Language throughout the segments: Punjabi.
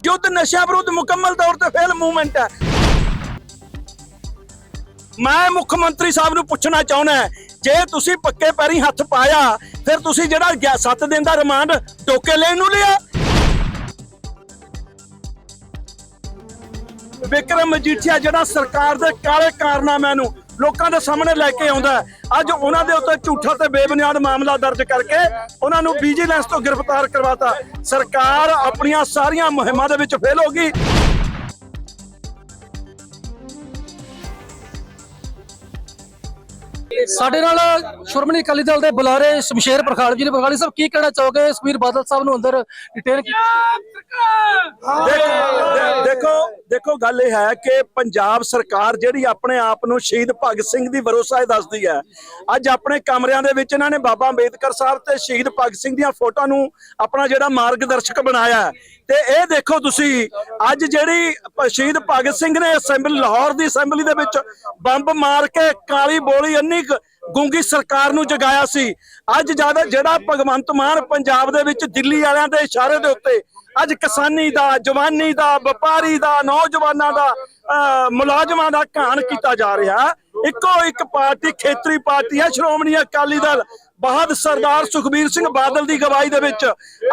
ਯੁੱਧ ਨਸ਼ਿਆਂ ਵਿਰੁੱਧ ਮੁਕੰਮਲ ਤੌਰ ਤੇ ਫੇਲ ਮੂਵਮੈਂਟ ਹੈ। ਮੈਂ ਮੁੱਖ ਮੰਤਰੀ ਸਾਹਿਬ ਨੂੰ ਪੁੱਛਣਾ ਚਾਹੁੰਦਾ ਜੇ ਤੁਸੀਂ ਪੱਕੇ ਪੈਰੀ ਹੱਥ ਪਾਇਆ, ਫਿਰ ਤੁਸੀਂ ਜਿਹੜਾ 7 ਦਿਨ ਦਾ ਰਿਮਾਂਡ ਟੋਕੇ ਲੈਣ ਨੂੰ ਲਿਆ? ਵਿਕਰਮ ਮਜੀਠੀਆ, ਜਿਹੜਾ ਸਰਕਾਰ ਦੇ ਕਾਲੇ ਕਾਰਨਾਮਿਆਂ ਨੂੰ ਲੋਕਾਂ ਦੇ ਸਾਹਮਣੇ ਲੈ ਕੇ ਆਉਂਦਾ ਅੱਜ ਉਹਨਾਂ ਦੇ ਉੱਤੇ ਝੂਠਾ ਤੇ ਬੇਬੁਨਿਆਦ ਮਾਮਲਾ ਦਰਜ ਕਰਕੇ ਉਹਨਾਂ ਨੂੰ ਵਿਜੀਲੈਂਸ ਤੋਂ ਗ੍ਰਿਫਤਾਰ ਕਰਵਾਤਾ। ਸਰਕਾਰ ਆਪਣੀਆਂ ਸਾਰੀਆਂ ਮੁਹਿੰਮਾਂ ਦੇ ਵਿੱਚ ਫੇਲ ਹੋ ਗਈ। ਸਾਡੇ ਨਾਲ ਸ਼੍ਰੋਮਣੀ ਅਕਾਲੀ ਦਲ ਦੇ ਬੁਲਾਰੇ ਸ਼ਮਸ਼ੇਰ ਪ੍ਰਖਾੜ ਜੀ ਨੇ ਪ੍ਰਖਾੜੀ ਸਾਹਿਬ, ਕੀ ਕਹਿਣਾ ਚਾਹੋਗੇ? ਸੁਖਬੀਰ ਬਾਦਲ ਸਾਹਿਬ ਨੂੰ ਅੰਦਰ ਡਿਟੇਲ ਦੇਖੋ ਦੇਖੋ ਗੱਲ ਇਹ ਹੈ ਕਿ ਪੰਜਾਬ ਸਰਕਾਰ ਜਿਹੜੀ ਆਪਣੇ ਆਪ ਨੂੰ ਸ਼ਹੀਦ ਭਗਤ ਸਿੰਘ ਦੀ ਵਰੋਸਾਏ ਦੱਸਦੀ ਹੈ। ਅੱਜ ਆਪਣੇ ਕਮਰਿਆਂ ਦੇ ਵਿੱਚ ਇਹਨਾਂ ਨੇ ਬਾਬਾ ਅੰਬੇਦਕਰ ਸਾਹਿਬ ਤੇ ਸ਼ਹੀਦ ਭਗਤ ਸਿੰਘ ਦੀਆਂ ਫੋਟੋਆਂ ਨੂੰ ਆਪਣਾ ਜਿਹੜਾ ਮਾਰਗਦਰਸ਼ਕ ਬਣਾਇਆ ਤੇ ਇਹ ਦੇਖੋ ਤੁਸੀਂ ਅੱਜ ਜਿਹੜੀ ਸ਼ਹੀਦ ਭਗਤ ਸਿੰਘ ਨੇ ਅਸੈਂਬਲੀ ਲਾਹੌਰ ਦੀ ਅਸੈਂਬਲੀ ਦੇ ਵਿੱਚ ਬੰਬ ਮਾਰ ਕੇ ਕਾਲੀ ਬੋਲੀ ਇੰਨੀ ਕੁ ਸਰਕਾਰ ਨੂੰ ਜਗਾਇਆ ਸੀ। ਅੱਜ ਜਦ ਜਿਹੜਾ ਭਗਵੰਤ ਮਾਨ ਪੰਜਾਬ ਦੇ ਵਿੱਚ ਦਿੱਲੀ ਵਾਲਿਆਂ ਦੇ ਇਸ਼ਾਰੇ ਦੇ ਉੱਤੇ ਅੱਜ ਕਿਸਾਨੀ ਦਾ ਜਵਾਨੀ ਦਾ ਵਪਾਰੀ ਦਾ ਨੌਜਵਾਨਾਂ ਦਾ ਅਹ, ਮੁਲਾਜ਼ਮਾਂ ਦਾ ਘਾਣ ਕੀਤਾ ਜਾ ਰਿਹਾ ਇੱਕੋ ਇੱਕ ਪਾਰਟੀ ਖੇਤਰੀ ਪਾਰਟੀ ਹੈ ਸ਼੍ਰੋਮਣੀ ਅਕਾਲੀ ਦਲ। ਬਹਾਦਰ ਸਰਦਾਰ ਸੁਖਬੀਰ ਸਿੰਘ ਬਾਦਲ ਦੀ ਗਵਾਹੀ ਦੇ ਵਿੱਚ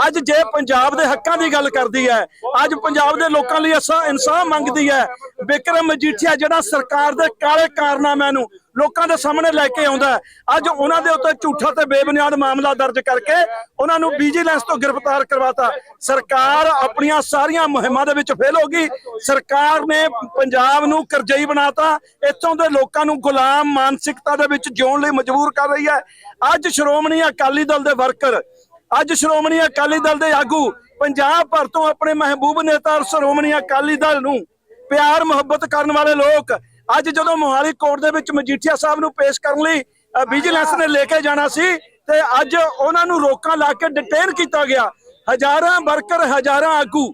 ਅੱਜ ਜੇ ਪੰਜਾਬ ਦੇ ਹੱਕਾਂ ਦੀ ਗੱਲ ਕਰਦੀ ਹੈ, ਅੱਜ ਪੰਜਾਬ ਦੇ ਲੋਕਾਂ ਲਈ ਅਸਾਂ ਇਨਸਾਫ ਮੰਗਦੀ ਹੈ। ਵਿਕਰਮ ਮਜੀਠੀਆ ਜਿਹੜਾ ਸਰਕਾਰ ਦੇ ਕਾਲੇ ਕਾਰਨਾਮਿਆਂ ਨੂੰ ਲੋਕਾਂ ਦੇ ਸਾਹਮਣੇ ਲੈ ਕੇ ਆਉਂਦਾ ਅੱਜ ਉਹਨਾਂ ਦੇ ਉੱਤੇ ਝੂਠਾ ਤੇ ਬੇਬੁਨਿਆਦ ਮਾਮਲਾ ਦਰਜ ਕਰਕੇ ਉਹਨਾਂ ਨੂੰ ਵਿਜੀਲੈਂਸ ਤੋਂ ਗ੍ਰਿਫਤਾਰ ਕਰਵਾਤਾ। ਸਰਕਾਰ ਆਪਣੀਆਂ ਸਾਰੀਆਂ ਮੁਹਿੰਮਾਂ ਦੇ ਵਿੱਚ ਫੇਲ ਹੋ ਗਈ। ਸਰਕਾਰ ਨੇ ਪੰਜਾਬ ਨੂੰ ਕਰਜ਼ਈ ਬਣਾਤਾ। ਇੱਥੋਂ ਦੇ ਲੋਕਾਂ ਨੂੰ ਗੁਲਾਮ ਮਾਨਸਿਕਤਾ ਦੇ ਵਿੱਚ ਜਿਉਣ ਲਈ ਮਜਬੂਰ ਕਰ ਰਹੀ ਹੈ। ਅੱਜ ਸ਼੍ਰੋਮਣੀ ਅਕਾਲੀ ਦਲ ਦੇ ਵਰਕਰ, ਅੱਜ ਸ਼੍ਰੋਮਣੀ ਅਕਾਲੀ ਦਲ ਦੇ ਆਗੂ, ਪੰਜਾਬ ਭਰ ਤੋਂ ਆਪਣੇ ਮਹਿਬੂਬ ਨੇਤਾ ਸ਼੍ਰੋਮਣੀ ਅਕਾਲੀ ਦਲ ਨੂੰ ਪਿਆਰ ਮੁਹੱਬਤ ਕਰਨ ਵਾਲੇ ਲੋਕ ਅੱਜ ਜਦੋਂ ਮੋਹਾਲੀ ਕੋਰਟ ਦੇ ਵਿੱਚ ਮਜੀਠੀਆ ਸਾਹਿਬ ਨੂੰ ਪੇਸ਼ ਕਰਨ ਲਈ ਵਿਜੀਲੈਂਸ ਨੇ ਲੈ ਕੇ ਜਾਣਾ ਸੀ ਤੇ ਅੱਜ ਉਹਨਾਂ ਨੂੰ ਰੋਕਾਂ ਲਾ ਕੇ ਡਿਟੇਨ ਕੀਤਾ ਗਿਆ। ਹਜ਼ਾਰਾਂ ਵਰਕਰ ਹਜ਼ਾਰਾਂ ਆਗੂ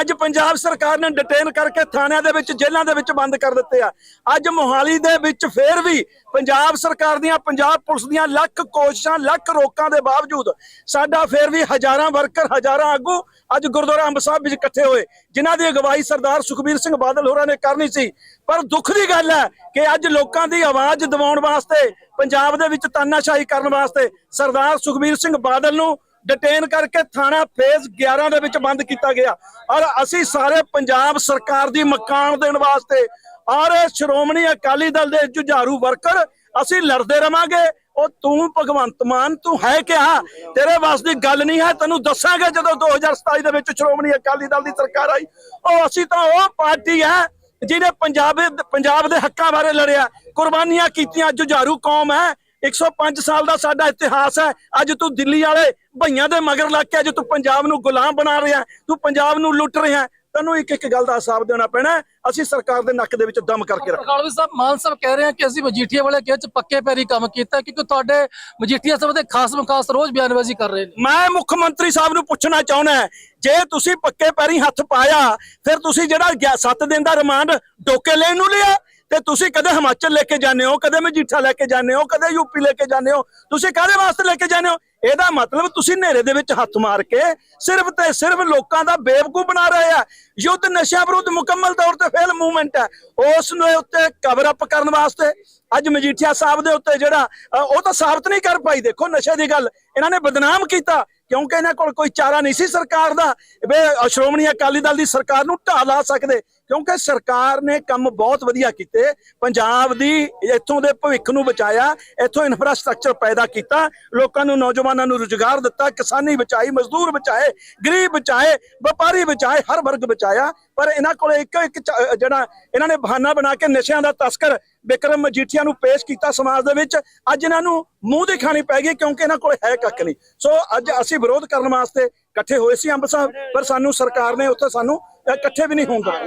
ਅੱਜ ਪੰਜਾਬ ਸਰਕਾਰ ਨੇ ਡਿਟੇਨ ਕਰਕੇ ਥਾਣਿਆਂ ਦੇ ਵਿੱਚ, ਜੇਲ੍ਹਾਂ ਦੇ ਵਿੱਚ ਬੰਦ ਕਰ ਦਿੱਤੇ ਆ। ਅੱਜ ਮੋਹਾਲੀ ਦੇ ਵਿੱਚ ਫੇਰ ਵੀ ਪੰਜਾਬ ਸਰਕਾਰ ਦੀਆਂ, ਪੰਜਾਬ ਪੁਲਿਸ ਦੀਆਂ ਲੱਖ ਕੋਸ਼ਿਸ਼ਾਂ, ਲੱਖ ਰੋਕਾਂ ਦੇ ਬਾਵਜੂਦ ਸਾਡਾ ਫੇਰ ਵੀ ਹਜ਼ਾਰਾਂ ਵਰਕਰ, ਹਜ਼ਾਰਾਂ ਆਗੂ ਅੱਜ ਗੁਰਦੁਆਰਾ ਅੰਬ ਸਾਹਿਬ ਵਿੱਚ ਇਕੱਠੇ ਹੋਏ, ਜਿਨ੍ਹਾਂ ਦੀ ਅਗਵਾਈ ਸਰਦਾਰ ਸੁਖਬੀਰ ਸਿੰਘ ਬਾਦਲ ਹੋਰਾਂ ਨੇ ਕਰਨੀ ਸੀ। ਪਰ ਦੁੱਖ ਦੀ ਗੱਲ ਹੈ ਕਿ ਅੱਜ ਲੋਕਾਂ ਦੀ ਆਵਾਜ਼ ਦਬਾਉਣ ਵਾਸਤੇ, ਪੰਜਾਬ ਦੇ ਵਿੱਚ ਤਾਨਾਸ਼ਾਹੀ ਕਰਨ ਵਾਸਤੇ ਸਰਦਾਰ ਸੁਖਬੀਰ ਸਿੰਘ ਬਾਦਲ ਨੂੰ ਡਿਟੇਨ ਕਰਕੇ ਥਾਣਾ ਫੇਜ਼ 11 ਦੇ ਵਿੱਚ ਬੰਦ ਕੀਤਾ ਗਿਆ। ਔਰ ਅਸੀਂ ਸਾਰੇ ਪੰਜਾਬ ਸਰਕਾਰ ਦੀ ਮਕਾਨ ਦੇਣ ਵਾਸਤੇ ਔਰ ਸ਼੍ਰੋਮਣੀ ਅਕਾਲੀ ਦਲ ਦੇ ਜੁਝਾਰੂ ਵਰਕਰ, ਅਸੀਂ ਲੜਦੇ ਰਵਾਂਗੇ। ਉਹ ਤੂੰ ਭਗਵੰਤ ਮਾਨ, ਤੂੰ ਹੈ ਕਿਹਾ ਤੇਰੇ ਵਾਸ ਦੀ ਗੱਲ ਨਹੀਂ ਹੈ, ਤੈਨੂੰ ਦੱਸਾਂਗੇ ਜਦੋਂ 2027 ਦੇ ਵਿੱਚ ਸ਼੍ਰੋਮਣੀ ਅਕਾਲੀ ਦਲ ਦੀ ਸਰਕਾਰ ਆਈ। ਉਹ ਅਸੀਂ ਤਾਂ ਉਹ ਪਾਰਟੀ ਹੈ ਜਿਹਨੇ ਪੰਜਾਬ ਪੰਜਾਬ ਦੇ ਹੱਕਾਂ ਬਾਰੇ ਲੜਿਆ। ਕੁਰਬਾਨੀਆਂ ਕੀਤੀਆਂ, ਜੁਝਾਰੂ ਕੌਮ ਹੈ। 105 ਸਾਲ ਦਾ ਸਾਡਾ ਇਤਿਹਾਸ ਹੈ। ਅੱਜ ਤੂੰ ਦਿੱਲੀ ਵਾਲੇ ਭਈਆਂ ਦੇ ਮਗਰ ਲੱਗ ਕੇ ਅੱਜ ਤੂੰ ਪੰਜਾਬ ਨੂੰ ਗੁਲਾਮ ਬਣਾ ਰਿਹਾ ਤੂੰ ਪੰਜਾਬ ਨੂੰ ਲੁੱਟ ਰਿਹਾ ਤੈਨੂੰ ਇੱਕ ਇੱਕ ਗੱਲ ਦਾ ਹਿਸਾਬ ਦੇਣਾ ਪੈਣਾ। ਅਸੀਂ ਸਰਕਾਰ ਦੇ ਨੱਕ ਦੇ ਵਿੱਚ ਦਮ ਕਰਕੇ ਰੱਖ ਪ੍ਰਖਾੜਵੀ ਸਾਹਿਬ ਮਾਨ ਸਾਹਿਬ ਕਹਿ ਰਹੇ ਆ ਕਿ ਅਸੀਂ ਮਜੀਠੀਆ ਵਾਲੇ ਕੇਸ ਚ ਪੱਕੇ ਪੈਰੀ ਕੰਮ ਕੀਤਾ ਕਿਉਂਕਿ ਤੁਹਾਡੇ ਮਜੀਠੀਆ ਸਾਹਿਬ ਦੇ ਖਾਸ ਮੁਖਾਸ ਰੋਜ਼ ਬਿਆਨਬਾਜ਼ੀ ਕਰ ਰਹੇ ਨੇ। ਮੈਂ ਮੁੱਖ ਮੰਤਰੀ ਸਾਹਿਬ ਨੂੰ ਪੁੱਛਣਾ ਚਾਹੁੰਦਾ ਜੇ ਤੁਸੀਂ ਪੱਕੇ ਪੈਰੀ ਹੱਥ ਪਾਇਆ ਫਿਰ ਤੁਸੀਂ ਜਿਹੜਾ 7 ਦਿਨ ਦਾ ਰਿਮਾਂਡ ਡੋਕੇ ਲੈਣ ਨੂੰ ਲਿਆ? ਤੇ ਤੁਸੀਂ ਕਦੇ ਹਿਮਾਚਲ ਲੈ ਕੇ ਜਾਂਦੇ ਹੋ, ਕਦੇ ਮਜੀਠਾ ਲੈ ਕੇ ਜਾਂਦੇ ਹੋ, ਕਦੇ ਯੂਪੀ ਲੈ ਕੇ ਜਾਂਦੇ ਹੋ, ਤੁਸੀਂ ਕਾਹਦੇ ਵਾਸਤੇ ਲੈ ਕੇ ਜਾਂਦੇ ਹੋ? ਇਹਦਾ ਮਤਲਬ ਤੁਸੀਂ ਹਨੇਰੇ ਦੇ ਵਿੱਚ ਹੱਥ ਮਾਰ ਕੇ ਸਿਰਫ ਤੇ ਸਿਰਫ ਲੋਕਾਂ ਦਾ ਬੇਵਕੂਫ ਬਣਾ ਰਹੇ ਆ। ਯੁੱਧ ਨਸ਼ਿਆਂ ਵਿਰੁੱਧ ਮੁਕੰਮਲ ਤੌਰ ਤੇ ਫੇਲ ਮੂਵਮੈਂਟ ਹੈ ਉਸ ਨੂੰ ਉੱਤੇ ਕਵਰ ਅਪ ਕਰਨ ਵਾਸਤੇ ਅੱਜ ਮਜੀਠੀਆ ਸਾਹਿਬ ਦੇ ਉੱਤੇ ਜਿਹੜਾ ਉਹ ਤਾਂ ਸਾਬਤ ਨਹੀਂ ਕਰ ਪਾਈ। ਦੇਖੋ ਨਸ਼ੇ ਦੀ ਗੱਲ, ਇਹਨਾਂ ਨੇ ਬਦਨਾਮ ਕੀਤਾ, ਕਿਉਂਕਿ ਇਹਨਾਂ ਕੋਲ ਕੋਈ ਚਾਰਾ ਨਹੀਂ ਸੀ ਸਰਕਾਰ ਦਾ। ਵੇ, ਸ਼੍ਰੋਮਣੀ ਅਕਾਲੀ ਦਲ ਦੀ ਸਰਕਾਰ ਨੂੰ ਢਾਹ ਲਾ ਸਕਦੇ, ਕਿਉਂਕਿ ਸਰਕਾਰ ਨੇ ਕੰਮ ਬਹੁਤ ਵਧੀਆ ਕੀਤੇ। ਪੰਜਾਬ ਦੀ ਇੱਥੋਂ ਦੇ ਭਵਿੱਖ ਨੂੰ ਬਚਾਇਆ, ਇੱਥੋਂ ਇਨਫਰਾਸਟ੍ਰਕਚਰ ਪੈਦਾ ਕੀਤਾ, ਲੋਕਾਂ ਨੂੰ ਨੌਜਵਾਨ ਨੂੰ ਰੁਜ਼ਗਾਰ ਦਿੱਤਾ, ਕਿਸਾਨੀ ਬਚਾਈ, ਮਜ਼ਦੂਰ ਬਚਾਏ, ਗਰੀਬ ਬਚਾਏ, ਵਪਾਰੀ ਬਚਾਏ, ਹਰ ਵਰਗ ਬਚਾਇਆ। ਪਰ ਇਹਨਾਂ ਕੋਲ ਇੱਕ ਇੱਕ ਜਿਹੜਾ ਇਹਨਾਂ ਨੇ ਬਹਾਨਾ ਬਣਾ ਕੇ ਨਸ਼ਿਆਂ ਦਾ ਤਸਕਰ ਵਿਕਰਮ ਮਜੀਠੀਆ ਨੂੰ ਪੇਸ਼ ਕੀਤਾ ਸਮਾਜ ਦੇ ਵਿੱਚ, ਅੱਜ ਇਹਨਾਂ ਨੂੰ ਮੂੰਹ ਦੀ ਖਾਣੀ ਪੈ ਗਈ ਕਿਉਂਕਿ ਇਹਨਾਂ ਕੋਲ ਹੈ ਕੱਖ ਨਹੀਂ। ਸੋ ਅੱਜ ਅਸੀਂ ਵਿਰੋਧ ਕਰਨ ਵਾਸਤੇ ਇਕੱਠੇ ਹੋਏ ਸੀ ਅੰਬ ਸਾਹਿਬ, ਪਰ ਸਾਨੂੰ ਸਰਕਾਰ ਨੇ ਉੱਥੇ ਸਾਨੂੰ ਇਕੱਠੇ ਵੀ ਨਹੀਂ ਹੋਣ ਦਿੱਤਾ।